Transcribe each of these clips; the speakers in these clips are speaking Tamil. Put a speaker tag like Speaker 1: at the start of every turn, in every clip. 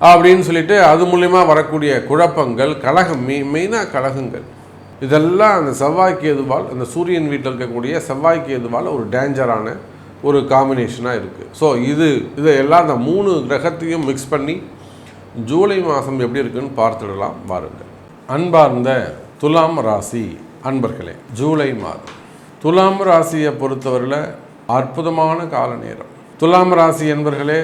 Speaker 1: அப்படின்னு சொல்லிட்டு அது மூலிமா வரக்கூடிய குழப்பங்கள் கழகம் மெய் மெயினாக கழகங்கள் இதெல்லாம் அந்த செவ்வாய்க்கு எதுவால் அந்த சூரியன் வீட்டில் இருக்கக்கூடிய செவ்வாய்க்கு எதுவால் ஒரு டேஞ்சரான ஒரு காம்பினேஷனாக இருக்குது ஸோ இது இதையெல்லாம் அந்த மூணு கிரகத்தையும் மிக்ஸ் பண்ணி ஜூலை மாதம் எப்படி இருக்குன்னு பார்த்துடலாம் பாருங்கள் அன்பார்ந்த துலாம் ராசி அன்பர்களே ஜூலை மாதம். துலாம் ராசியை பொறுத்தவரையில் அற்புதமான கால நேரம் துலாம் ராசி என்பர்களே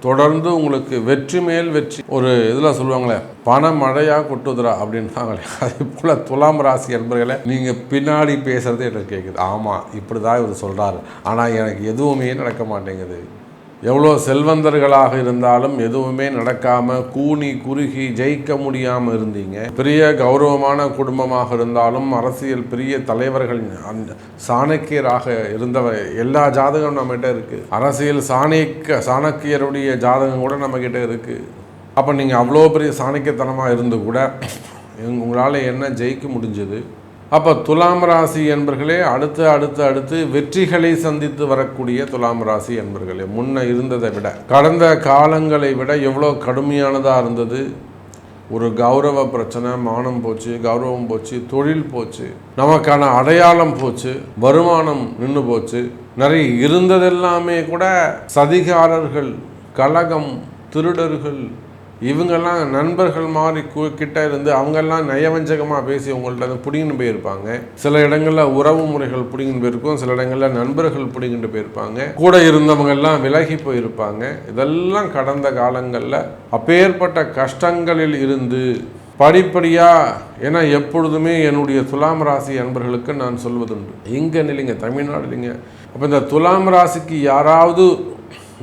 Speaker 1: தொடர்ந்து உங்களுக்கு வெற்றி மேல் வெற்றி. ஒரு இதில் சொல்லுவாங்களே பண மழையாக கொட்டுதுரா அப்படின்றாங்களே அதே போல் துலாம் ராசி என்பர்களை நீங்கள் பின்னாடி பேசுகிறது எனக்கு கேட்குது ஆமாம் இப்படி தான் இவர் சொல்கிறாரு ஆனால் எனக்கு எதுவுமே நடக்க மாட்டேங்குது. எவ்வளோ செல்வந்தர்களாக இருந்தாலும் எதுவுமே நடக்காமல் கூனி குறுகி ஜெயிக்க முடியாமல் இருந்தீங்க. பெரிய கௌரவமான குடும்பமாக இருந்தாலும் அரசியல் பெரிய தலைவர்கள் அந்த சாணக்கியராக இருந்தவர் எல்லா ஜாதகம் நம்மகிட்ட இருக்குது அரசியல் சாணக்கிய சாணக்கியருடைய ஜாதகம் கூட நம்மக்கிட்ட இருக்குது அப்போ நீங்கள் அவ்வளோ பெரிய சாணக்கியத்தனமாக இருந்து கூட உங்களால் என்ன ஜெயிக்க முடிஞ்சது? அப்போ துலாம் ராசி என்பர்களே அடுத்து அடுத்து அடுத்து வெற்றிகளை சந்தித்து வரக்கூடிய துலாம் ராசி என்பர்களே முன்ன இருந்ததை விட கடந்த காலங்களை விட எவ்வளோ கடுமையானதாக இருந்தது? ஒரு கௌரவ பிரச்சனை மானம் போச்சு கௌரவம் போச்சு தொழில் போச்சு நமக்கான அடையாளம் போச்சு வருமானம் நின்று போச்சு நிறைய இருந்ததெல்லாமே கூட சதிகாரர்கள் கழகம் திருடர்கள் இவங்கெல்லாம் நண்பர்கள் மாதிரி கு- கிட்ட இருந்து அவங்கெல்லாம் நயவஞ்சகமாக பேசி உங்கள்கிட்ட வந்து பிடிங்கின்னு போயிருப்பாங்க. சில இடங்களில் உறவு முறைகள் பிடிங்கின்னு போயிருக்கும். சில இடங்களில் நண்பர்கள் பிடிங்கிட்டு போயிருப்பாங்க. கூட இருந்தவங்க எல்லாம் விலகி போயிருப்பாங்க. இதெல்லாம் கடந்த காலங்களில் அப்பேற்பட்ட கஷ்டங்களில் இருந்து படிப்படியாக ஏன்னா எப்பொழுதுமே என்னுடைய துலாம் ராசி அன்பர்களுக்கு நான் சொல்வதுண்டு. இங்கே இல்லைங்க தமிழ்நாடு இல்லைங்க அப்போ இந்த துலாம் ராசிக்கு யாராவது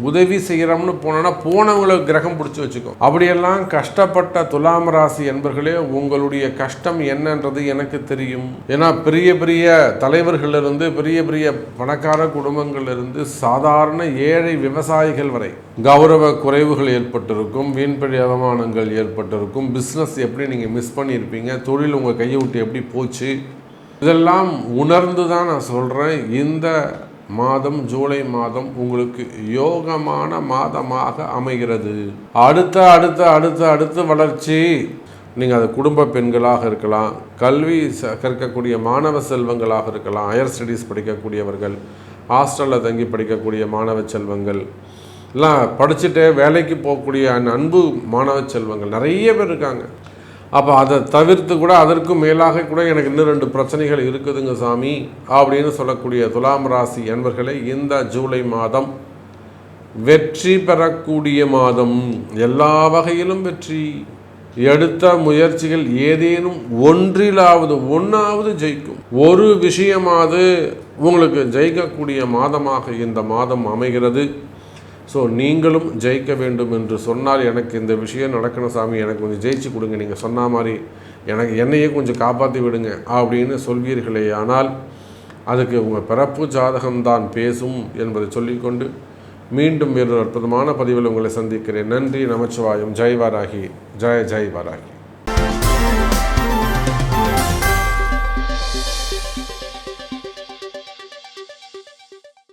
Speaker 1: உதவி செய்கிறோம்னு போனோன்னா போனவங்களை கிரகம் பிடிச்சி வச்சுக்கோ. அப்படியெல்லாம் கஷ்டப்பட்ட துலாம் ராசி என்பர்களே உங்களுடைய கஷ்டம் என்னன்றது எனக்கு தெரியும். ஏன்னா பெரிய பெரிய தலைவர்களிலிருந்து பெரிய பெரிய பணக்கார குடும்பங்களிலிருந்து சாதாரண ஏழை விவசாயிகள் வரை கௌரவ குறைவுகள் ஏற்பட்டிருக்கும் வீண்பழி அவமானங்கள் ஏற்பட்டிருக்கும் பிஸ்னஸ் எப்படி நீங்கள் மிஸ் பண்ணியிருப்பீங்க தொழில் உங்கள் கையை விட்டு எப்படி போச்சு இதெல்லாம் உணர்ந்து தான் நான் சொல்கிறேன் இந்த மாதம் ஜூலை மாதம் உங்களுக்கு யோகமான மாதமாக அமைகிறது. அடுத்த அடுத்த அடுத்த அடுத்த வளர்ச்சி. நீங்கள் அது குடும்ப பெண்களாக இருக்கலாம் கல்வி ச கற்கக்கூடிய மாணவ செல்வங்களாக இருக்கலாம் ஹையர் ஸ்டடீஸ் படிக்கக்கூடியவர்கள் ஹாஸ்டலில் தங்கி படிக்கக்கூடிய மாணவ செல்வங்கள் எல்லாம் படிச்சுட்டு வேலைக்கு போகக்கூடிய அன்பு மாணவ செல்வங்கள் நிறைய பேர் இருக்காங்க. அப்போ அதை தவிர்த்து கூட அதற்கும் மேலாக கூட எனக்கு இன்னும் ரெண்டு பிரச்சனைகள் இருக்குதுங்க சாமி அப்படின்னு சொல்லக்கூடிய துலாம் ராசி என்பர்களை இந்த ஜூலை மாதம் வெற்றி பெறக்கூடிய மாதம். எல்லா வகையிலும் வெற்றி. எடுத்த முயற்சிகள் ஏதேனும் ஒன்றிலாவது ஒன்றாவது ஜெயிக்கும். ஒரு விஷயமாவது உங்களுக்கு ஜெயிக்கக்கூடிய மாதமாக இந்த மாதம் அமைகிறது. ஸோ நீங்களும் ஜெயிக்க வேண்டும் என்று சொன்னால் எனக்கு இந்த விஷயம் நடக்கணும் சாமி. எனக்கு கொஞ்சம் ஜெயிச்சு கொடுங்க. நீங்கள் சொன்ன மாதிரி எனக்கு என்னையே கொஞ்சம் காப்பாற்றி விடுங்க அப்படின்னு சொல்வீர்களே. ஆனால் அதுக்கு உங்கள் பிறப்பு ஜாதகம்தான் பேசும் என்பதை சொல்லிக்கொண்டு மீண்டும் வேறு அற்புதமான பதிவில் உங்களை சந்திக்கிறேன். நன்றி நமச்சிவாயம். ஜெய் வாராகி ஜெய ஜெய் வாராகி